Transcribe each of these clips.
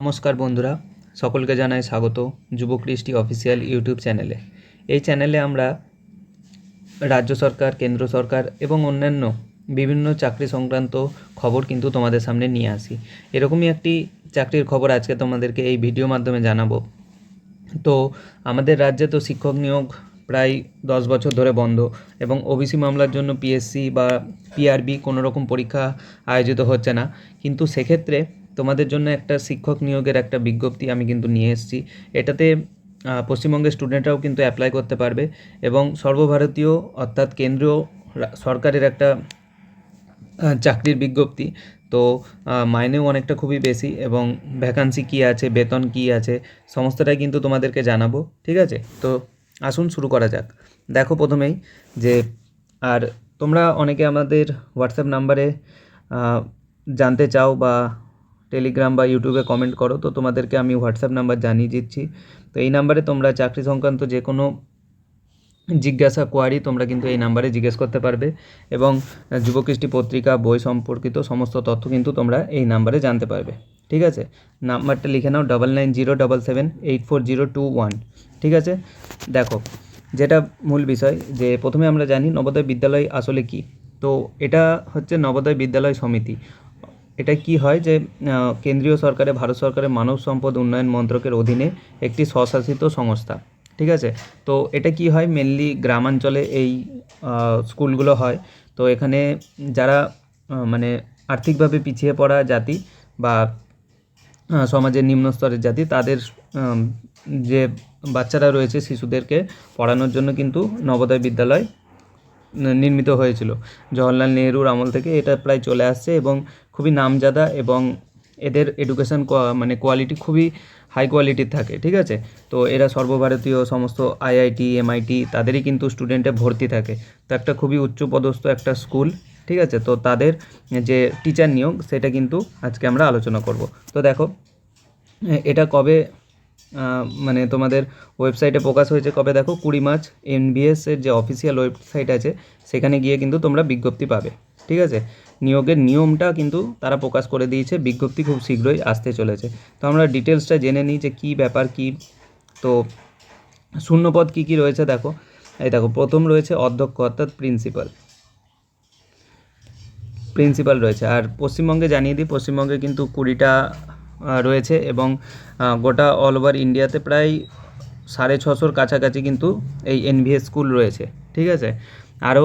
নমস্কার বন্ধুরা, সকলকে জানাই স্বাগত যুবকৃষ্টি অফিসিয়াল ইউটিউব চ্যানেলে। এই চ্যানেলে আমরা রাজ্য সরকার, কেন্দ্র সরকার এবং অন্যান্য বিভিন্ন চাকরি সংক্রান্ত খবর কিন্তু তোমাদের সামনে নিয়ে আসি। এরকমই একটি চাকরির খবর আজকে তোমাদেরকে এই ভিডিও মাধ্যমে জানাব। তো আমাদের রাজ্যে তো শিক্ষক নিয়োগ প্রায় দশ বছর ধরে বন্ধ এবং ওবিসি মামলার জন্য পিএসসি বা পিআরবি কোনো রকম পরীক্ষা আয়োজিত হচ্ছে না। কিন্তু সেক্ষেত্রে তোমাদের জন্য একটা শিক্ষক নিয়োগের একটা বিজ্ঞপ্তি আমি কিন্তু নিয়ে এসেছি। এটাতে পশ্চিমবঙ্গের স্টুডেন্টরাও কিন্তু অ্যাপ্লাই করতে পারবে এবং সর্বভারতীয় অর্থাৎ কেন্দ্রীয় সরকারের একটা চাকরির বিজ্ঞপ্তি। তো মাইনেও অনেকটা খুবই বেশি এবং ভ্যাকান্সি কী আছে, বেতন কী আছে, সমস্তটাই কিন্তু তোমাদেরকে জানাব, ঠিক আছে? তো, আসুন শুরু করা যাক। দেখো প্রথমেই যে, আর তোমরা অনেকে আমাদের হোয়াটসঅ্যাপ নাম্বারে জানতে চাও বা টেলিগ্রাম বা ইউটিউবে কমেন্ট করো। তো তোমাদেরকে আমি হোয়াটসঅ্যাপ নাম্বার জানিয়ে দিচ্ছি। তো এই নাম্বারে তোমরা চাকরি সংক্রান্ত যে কোনো জিজ্ঞাসা কোয়ারি তোমরা কিন্তু এই নাম্বারে জিজ্ঞেস করতে পারবে এবং যুবকৃষ্টি পত্রিকা, বই সম্পর্কিত সমস্ত তথ্য কিন্তু তোমরা এই নাম্বারে জানতে পারবে। ঠিক আছে? নাম্বারটা লিখে নাও double nine zero double seven eight four zero two one ঠিক আছে? দেখো, যেটা মূল বিষয় যে প্রথমে আমরা জানি নবোদয় বিদ্যালয় আসলে কি? তো এটা হচ্ছে নবোদয় বিদ্যালয় সমিতি। এটা কি হয় যে কেন্দ্রীয় সরকারে, ভারত সরকারের মানব সম্পদ উন্নয়ন মন্ত্রকের অধীনে একটি স্বশাসিত সংস্থা, ঠিক আছে? তো এটা কি হয়? মেনলি গ্রামাঞ্চলে এই স্কুলগুলো হয়। তো এখানে যারা মানে আর্থিকভাবে পিছিয়ে পড়া জাতি বা সমাজের নিম্ন স্তরের জাতি, তাদের যে বাচ্চারা রয়েছে শিশুদেরকে পড়ানোর জন্য কিন্তু নবোদয় বিদ্যালয় নির্মিত হয়েছিল। জওহরলাল নেহরুর আমল থেকে এটা প্রায় চলে আসছে এবং খুবই নামজাদা এবং এদের এডুকেশন মানে কোয়ালিটি খুবই হাই কোয়ালিটির থাকে, ঠিক আছে? তো এরা সর্বভারতীয় সমস্ত আইআইটি এমআইটি তাদেরই কিন্তু স্টুডেন্টে ভর্তি থাকে। তো একটা খুবই উচ্চপদস্থ একটা স্কুল ঠিক আছে? তো তাদের যে টিচার নিয়োগ সেটা কিন্তু আজকে আমরা আলোচনা করব। তো দেখো, এটা কবে মানে তোমাদের ওয়েবসাইটে প্রকাশ হয়েছে কবে দেখো? কুড়ি মার্চ এনবিএস এর যে অফিসিয়াল ওয়েবসাইট আছে, সেখানে গিয়ে কিন্তু তোমরা বিজ্ঞপ্তি পাবে। ঠিক আছে? নিয়োগের নিয়মটা কিন্তু তারা প্রকাশ করে দিয়েছে, বিজ্ঞপ্তি খুব শীঘ্রই আসতে চলেছে। তো আমরা ডিটেলসটা জেনে নিই যে কী ব্যাপার, কী? তো শূন্যপদ কী কী রয়েছে দেখো? এই দেখো, প্রথম রয়েছে অধ্যক্ষ অর্থাৎ প্রিন্সিপাল। প্রিন্সিপাল রয়েছে। আর পশ্চিমবঙ্গে জানিয়ে দিই, পশ্চিমবঙ্গে কিন্তু কুড়িটা রয়েছে এবং গোটা অল ওভার ইন্ডিয়াতে প্রায় সাড়ে ছশোর কাছাকাছি কিন্তু এই এনভিএস স্কুল রয়েছে। ঠিক আছে? আরও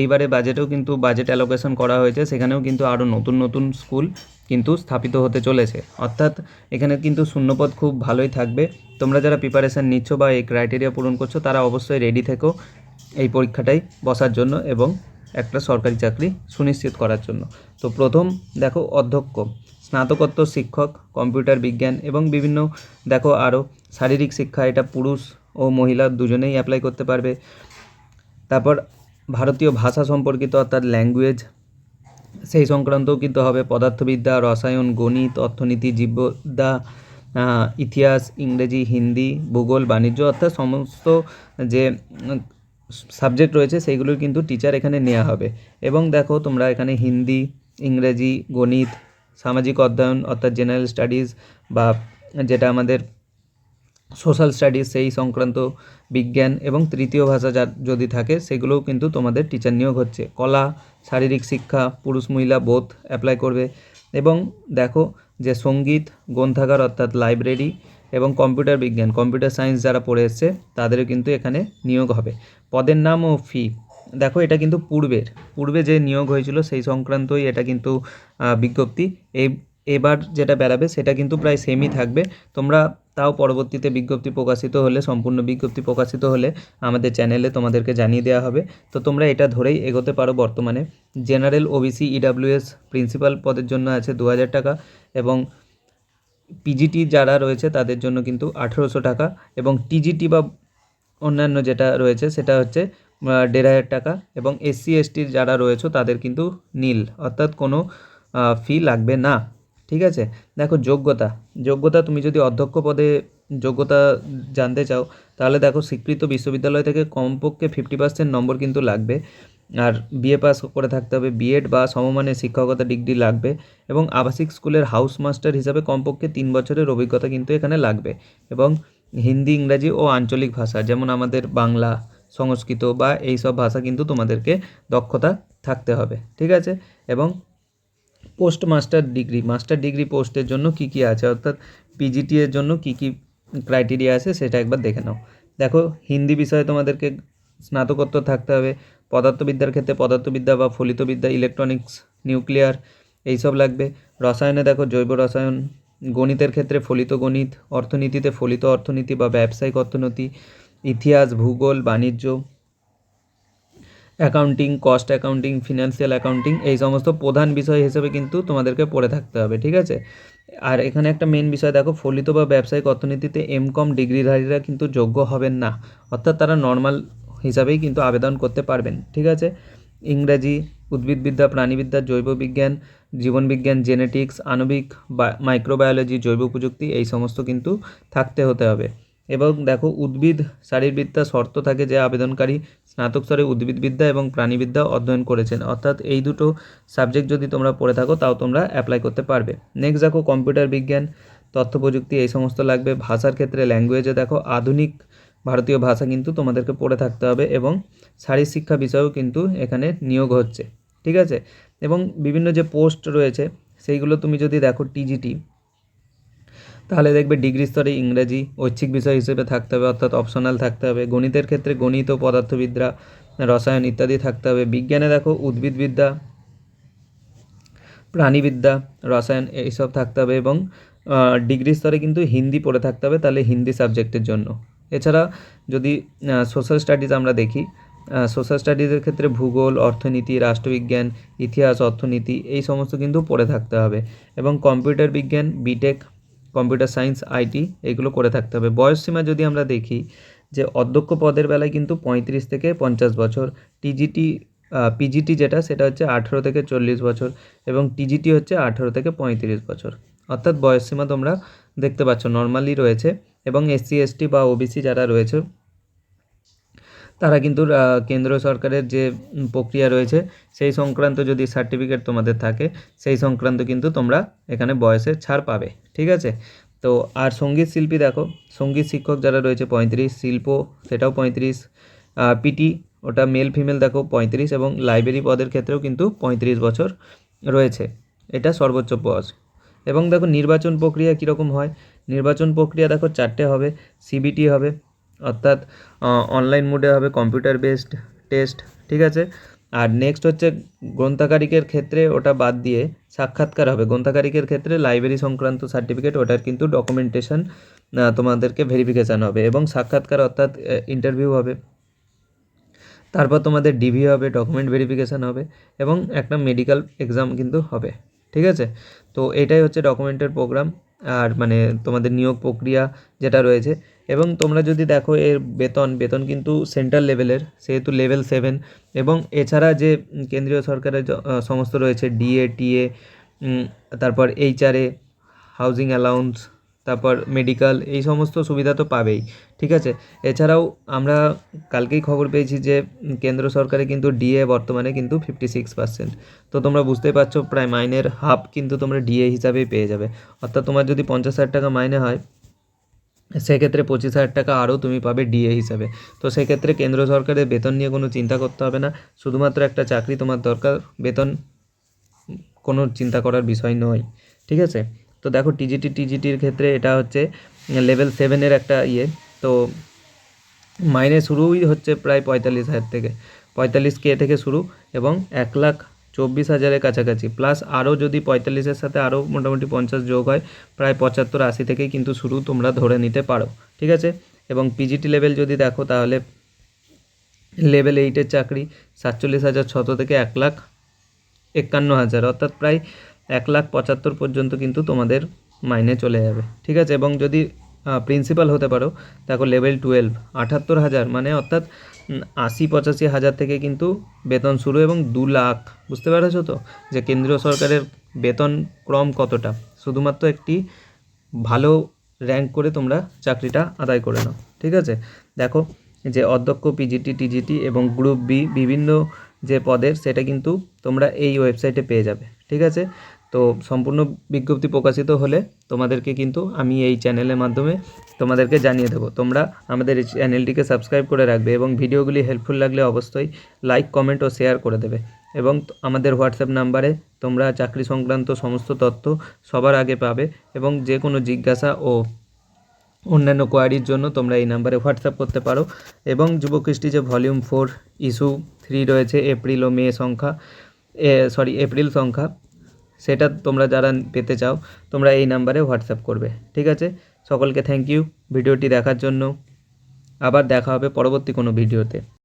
এইবারে বাজেটেও কিন্তু বাজেট অ্যালোকেশন করা হয়েছে, সেখানেও কিন্তু আরও নতুন নতুন স্কুল কিন্তু স্থাপিত হতে চলেছে। অর্থাৎ এখানে কিন্তু শূন্যপদ খুব ভালোই থাকবে। তোমরা যারা প্রিপারেশান নিচ্ছ বা এই ক্রাইটেরিয়া পূরণ করছ, তারা অবশ্যই রেডি থেকো এই পরীক্ষাটাই বসার জন্য এবং একটা সরকারি চাকরি সুনিশ্চিত করার জন্য। তো প্রথম দেখো অধ্যক্ষ, স্নাতকোত্তর শিক্ষক কম্পিউটার বিজ্ঞান এবং বিভিন্ন দেখো আরও শারীরিক শিক্ষা, এটা পুরুষ ও মহিলা দুজনেই অ্যাপ্লাই করতে পারবে। তারপর ভারতীয় ভাষা সম্পর্কিত অর্থাৎ ল্যাঙ্গুয়েজ সেই সংক্রান্তও কিন্তু হবে পদার্থবিদ্যা, রসায়ন, গণিত, অর্থনীতি জীববিদ্যা ইতিহাস, ইংরেজি, হিন্দি, ভূগোল, বাণিজ্য অর্থাৎ সমস্ত যে সাবজেক্ট রয়েছে সেইগুলোর কিন্তু টিচার এখানে নেওয়া হবে। এবং দেখো তোমরা এখানে হিন্দি, ইংরেজি, গণিত, সামাজিক অধ্যয়ন অর্থাৎ জেনারেল স্টাডিজ বা যেটা আমাদের সোশ্যাল স্টাডিজ, সেই সংক্রান্ত বিজ্ঞান এবং তৃতীয় ভাষা যার যদি থাকে, সেগুলোও কিন্তু তোমাদের টিচার নিয়োগ হচ্ছে। কলা, শারীরিক শিক্ষা, পুরুষ, মহিলা বোধ অ্যাপ্লাই করবে। এবং দেখো যে সংগীত, গ্রন্থাগার অর্থাৎ লাইব্রেরি এবং কম্পিউটার বিজ্ঞান কম্পিউটার সায়েন্স যারা পড়ে এসছে, তাদেরও কিন্তু এখানে নিয়োগ হবে। পদের নাম ও ফি দেখো এটা কিন্তু পূর্বের। পূর্বে যে নিয়োগ হয়েছিল, সেই সংক্রান্তই এটা কিন্তু বিজ্ঞপ্তি। এই এবার যেটা বেরাবে, সেটা কিন্তু প্রায় সেমই থাকবে। তোমরা তাও পরবর্তীতে বিজ্ঞপ্তি প্রকাশিত হলে, সম্পূর্ণ বিজ্ঞপ্তি প্রকাশিত হলে আমাদের চ্যানেলে তোমাদেরকে জানিয়ে দেওয়া হবে। তো তোমরা এটা ধরেই এগোতে পারো বর্তমানে। জেনারেল ওবিসি ইডাব্লিউএস প্রিন্সিপাল পদের জন্য আছে দু হাজার টাকা এবং পিজিটি যারা রয়েছে তাদের জন্য কিন্তু আঠেরোশো টাকা এবং টিজিটি বা অন্যান্য যেটা রয়েছে সেটা হচ্ছে দেড় হাজার টাকা এবং এসসি এসটির যারা রয়েছে তাদের কিন্তু নীল। অর্থাৎ কোনো ফি লাগবে না। ঠিক আছে? দেখো, যোগ্যতা। যোগ্যতা, তুমি যদি অধ্যক্ষ পদে যোগ্যতা জানতে চাও, তাহলে দেখো, স্বীকৃত বিশ্ববিদ্যালয় থেকে কমপক্ষে ফিফটি পার্সেন্ট নম্বর কিন্তু লাগবে। আর বিএ পাস করে থাকতে হবে। বিএড বা সমমানের শিক্ষকতা ডিগ্রি লাগবে এবং আবাসিক স্কুলের হাউস মাস্টার হিসাবে কমপক্ষে তিন বছরের অভিজ্ঞতা কিন্তু এখানে লাগবে। এবং হিন্দি, ইংরাজি ও আঞ্চলিক ভাষা, যেমন আমাদের বাংলা, সংস্কৃত বা এই সব ভাষা কিন্তু তোমাদেরকে দক্ষতা থাকতে হবে। ঠিক আছে? এবং post master degree master degree পোস্টের জন্য কি কি আছে? অর্থাৎ পিজিটি এর জন্য কি কি ক্রাইটেরিয়া আছে সেটা একবার দেখে নাও। দেখো, হিন্দি বিষয়ে তোমাদেরকে স্নাতকোত্তর থাকতে হবে, পদার্থবিদ্যার ক্ষেত্রে পদার্থবিদ্যা বা ফলিতবিদ্যা ইলেকট্রনিক্স নিউক্লিয়ার এইসব লাগবে। রসায়নে দেখো, জৈব রসায়ন, গণিতের ক্ষেত্রে ফলিত গণিত, অর্থনীতিতে ফলিত অর্থনীতি বা ব্যবসায়িক অর্থনীতি, ইতিহাস, ভূগোল, বাণিজ্য accounting cost accounting financial accounting এই সমস্ত প্রধান বিষয় হিসেবে কিন্তু তোমাদেরকে পড়ে থাকতে হবে, ঠিক আছে? আর এখানে একটা মেন বিষয় দেখো, ফলিত বা ব্যবসায়িক অর্থনীতিতে এম কম ডিগ্রিধারীরা কিন্তু যোগ্য হবেন না। অর্থাৎ তারা নর্মাল হিসাবেই কিন্তু আবেদন করতে পারবেন, ঠিক আছে? ইংরাজি, উদ্ভিদবিদ্যা, প্রাণীবিদ্যা জৈব বিজ্ঞান জীবনবিজ্ঞান জেনেটিক্স আণবিক বা মাইক্রোবায়োলজি জৈব প্রযুক্তি, এই সমস্ত কিন্তু থাকতে হতে হবে। এবং দেখো উদ্ভিদ, শারীরবিদ্যা শর্ত থাকে যে আবেদনকারী স্নাতক স্তরে উদ্ভিদবিদ্যা এবং প্রাণীবিদ্যা অধ্যয়ন করেছেন। অর্থাৎ এই দুটো সাবজেক্ট যদি তোমরা পড়ে থাকো, তাও তোমরা অ্যাপ্লাই করতে পারবে। নেক্সট দেখো কম্পিউটার বিজ্ঞান, তথ্য প্রযুক্তি এই সমস্ত লাগবে। ভাষার ক্ষেত্রে ল্যাঙ্গুয়েজে দেখো আধুনিক ভারতীয় ভাষা কিন্তু তোমাদেরকে পড়ে থাকতে হবে এবং শারীর শিক্ষা বিষয়েও কিন্তু এখানে নিয়োগ হচ্ছে। ঠিক আছে? এবং বিভিন্ন যে পোস্ট রয়েছে, সেইগুলো তুমি যদি দেখো টিজিটি তাহলে দেখবে ডিগ্রি স্তরে ইংরেজি, ঐচ্ছিক বিষয় হিসেবে থাকতে হবে, অর্থাৎ অপশনাল থাকতে হবে। গণিতের ক্ষেত্রে গণিত ও পদার্থবিদ্যা, রসায়ন ইত্যাদি থাকতে হবে। বিজ্ঞানে দেখো উদ্ভিদবিদ্যা, প্রাণীবিদ্যা, রসায়ন এইসব থাকতে হবে এবং ডিগ্রি স্তরে কিন্তু হিন্দি পড়ে থাকতে হবে, তাহলে হিন্দি সাবজেক্টের জন্য। এছাড়া যদি সোশ্যাল স্টাডিজ আমরা দেখি সোশ্যাল স্টাডিজের ক্ষেত্রে ভূগোল, অর্থনীতি, রাষ্ট্রবিজ্ঞান, ইতিহাস, অর্থনীতি, এই সমস্ত কিন্তু পড়ে থাকতে হবে। এবং কম্পিউটার বিজ্ঞান বিটেক কম্পিউটার সায়েন্স, আইটি এগুলো করে থাকতে হবে। বয়সসীমা যদি আমরা দেখি যে অধ্যক্ষ পদের বেলায় কিন্তু পঁয়ত্রিশ থেকে পঞ্চাশ বছর, টিজিটি পিজিটি যেটা সেটা হচ্ছে আঠেরো থেকে চল্লিশ বছর এবং টিজিটি হচ্ছে আঠেরো থেকে পঁয়ত্রিশ বছর। অর্থাৎ বয়সসীমা তোমরা দেখতে পাচ্ছ নর্মালি রয়েছে এবং এসসি, এসটি বা ওবিসি যারা রয়েছে তারা কিন্তু কেন্দ্র সরকারের যে প্রক্রিয়া রয়েছে, সেই সংক্রান্ত যদি সার্টিফিকেট তোমাদের থাকে, সেই সংক্রান্ত কিন্তু তোমরা এখানে বয়সের ছাড় পাবে, ঠিক আছে? তো, আর সংগীত শিল্পী দেখো, সংগীত শিক্ষক যারা রয়েছে, পঁয়ত্রিশ, শিল্প, সেটাও পঁয়ত্রিশ পিটি, ওটা মেল ফিমেল দেখো, পঁয়ত্রিশ, এবং লাইব্রেরি পদের ক্ষেত্রেও কিন্তু পঁয়ত্রিশ বছর রয়েছে, এটা সর্বোচ্চ বয়স। এবং দেখো, নির্বাচন প্রক্রিয়া কীরকম হয়? নির্বাচন প্রক্রিয়া দেখো, চারটে হবে সিবিটি হবে অর্থাৎ অনলাইন মোডে হবে কম্পিউটার বেসড টেস্ট ঠিক আছে? আর নেক্সট হচ্ছে গ্রন্থাগারিকের ক্ষেত্রে ওটা বাদ দিয়ে সাক্ষাৎকার হবে। গ্রন্থাগারিকের ক্ষেত্রে লাইব্রেরি সংক্রান্ত সার্টিফিকেট ওটার কিন্তু ডকুমেন্টেশন তোমাদেরকে ভেরিফিকেশান হবে এবং সাক্ষাৎকার অর্থাৎ ইন্টারভিউ হবে। তারপর তোমাদের ডিভি হবে ডকুমেন্ট ভেরিফিকেশান হবে এবং একটা মেডিকেল এক্সাম কিন্তু হবে, ঠিক আছে? তো এটাই হচ্ছে ডকুমেন্টের প্রোগ্রাম আর মানে তোমাদের নিয়োগ প্রক্রিয়া যেটা রয়েছে এবং তোমরা যদি দেখো এর বেতন বেতন কিন্তু সেন্ট্রাল লেভেলের সেহেতু লেভেল সেভেন এবং এছাড়া যে কেন্দ্রীয় সরকারের সমস্ত রয়েছে ডিএ টিএ তারপর এইচআরএ হাউজিং অ্যালাউন্স তারপর মেডিকেল এই সমস্ত সুবিধা তো পাবেই, ঠিক আছে? এছাড়াও আমরা কালকেই খবর পেয়েছি যে কেন্দ্র সরকারে কিন্তু ডিএ বর্তমানে কিন্তু ফিফটি সিক্স পার্সেন্ট তো তোমরা বুঝতেই পারছ, প্রায় মাইনের হাফ কিন্তু তোমরা ডিএ হিসাবেই পেয়ে যাবে। অর্থাৎ তোমার যদি পঞ্চাশ হাজার টাকা মাইনে হয় সেক্ষেত্রে পঁচিশ হাজার টাকা আরও তুমি পাবে ডিএ হিসাবে। তো সেক্ষেত্রে কেন্দ্র সরকারের বেতন নিয়ে কোনো চিন্তা করতে হবে না। শুধুমাত্র একটা চাকরি তোমার দরকার, বেতন কোনো চিন্তা করার বিষয় নয়। ঠিক আছে? তো দেখো টিজিটি, টিজিটির ক্ষেত্রে এটা হচ্ছে লেভেল সেভেনের একটা ইয়ে। তো মাইনে শুরুই হচ্ছে প্রায় পঁয়তাল্লিশ হাজার থেকে। পঁয়তাল্লিশ কে থেকে শুরু এবং এক লাখ চব্বিশ হাজারের কাছাকাছি। প্লাস আরও যদি পঁয়তাল্লিশের সাথে আরও মোটামুটি পঞ্চাশ যোগ হয়, প্রায় পঁচাত্তর আশি থেকেই কিন্তু শুরু তোমরা ধরে নিতে পারো। ঠিক আছে? এবং পিজিটি লেভেল যদি দেখো, তাহলে লেভেল এইটের চাকরি সাতচল্লিশ হাজার ছশো থেকে এক লাখ একান্ন হাজার, অর্থাৎ প্রায় এক লাখ পঁচাত্তর পর্যন্ত কিন্তু তোমাদের মাইনে চলে যাবে। ঠিক আছে? এবং যদি প্রিন্সিপাল হতে পারো, দেখো লেভেল টুয়েলভ আটাত্তর হাজার মানে অর্থাৎ আশি পঁচাশি হাজার থেকে কিন্তু বেতন শুরু এবং দু লাখ, বুঝতে পেরেছ তো? যে কেন্দ্রীয় সরকারের বেতন ক্রম কতটা? শুধুমাত্র একটি ভালো র্যাঙ্ক করে তোমরা চাকরিটা আদায় করে নাও, ঠিক আছে? দেখো যে অধ্যক্ষ পিজিটি টিজিটি এবং গ্রুপ বি বিভিন্ন যে পদের, সেটা কিন্তু তোমরা এই ওয়েবসাইটে পেয়ে যাবে, ঠিক আছে? তো সম্পূর্ণ বিজ্ঞপ্তি প্রকাশিত হলে তোমাদেরকে কিন্তু আমি এই চ্যানেলের মাধ্যমে তোমাদেরকে জানিয়ে দেবো। তোমরা আমাদের এই চ্যানেলটিকে সাবস্ক্রাইব করে রাখবে এবং ভিডিওগুলি হেল্পফুল লাগলে অবশ্যই লাইক কমেন্ট ও শেয়ার করে দেবে। এবং আমাদের হোয়াটসঅ্যাপ নাম্বারে তোমরা চাকরি সংক্রান্ত সমস্ত তথ্য সবার আগে পাবে এবং যে কোনো জিজ্ঞাসা ও অন্যান্য কোয়ারির জন্য তোমরা এই নাম্বারে হোয়াটসঅ্যাপ করতে পারো। এবং যুবকৃষ্টি যে ভলিউম ফোর ইস্যু থ্রি রয়েছে এপ্রিল ও মে সংখ্যা সরি এপ্রিল সংখ্যা সেটা তোমরা যারা পেতে চাও, তোমরা এই নাম্বারে হোয়াটসঅ্যাপ করবে, ঠিক আছে? সকলকে থ্যাংক ইউ ভিডিওটি দেখার জন্য। আবার দেখা হবে পরবর্তী কোনো ভিডিওতে।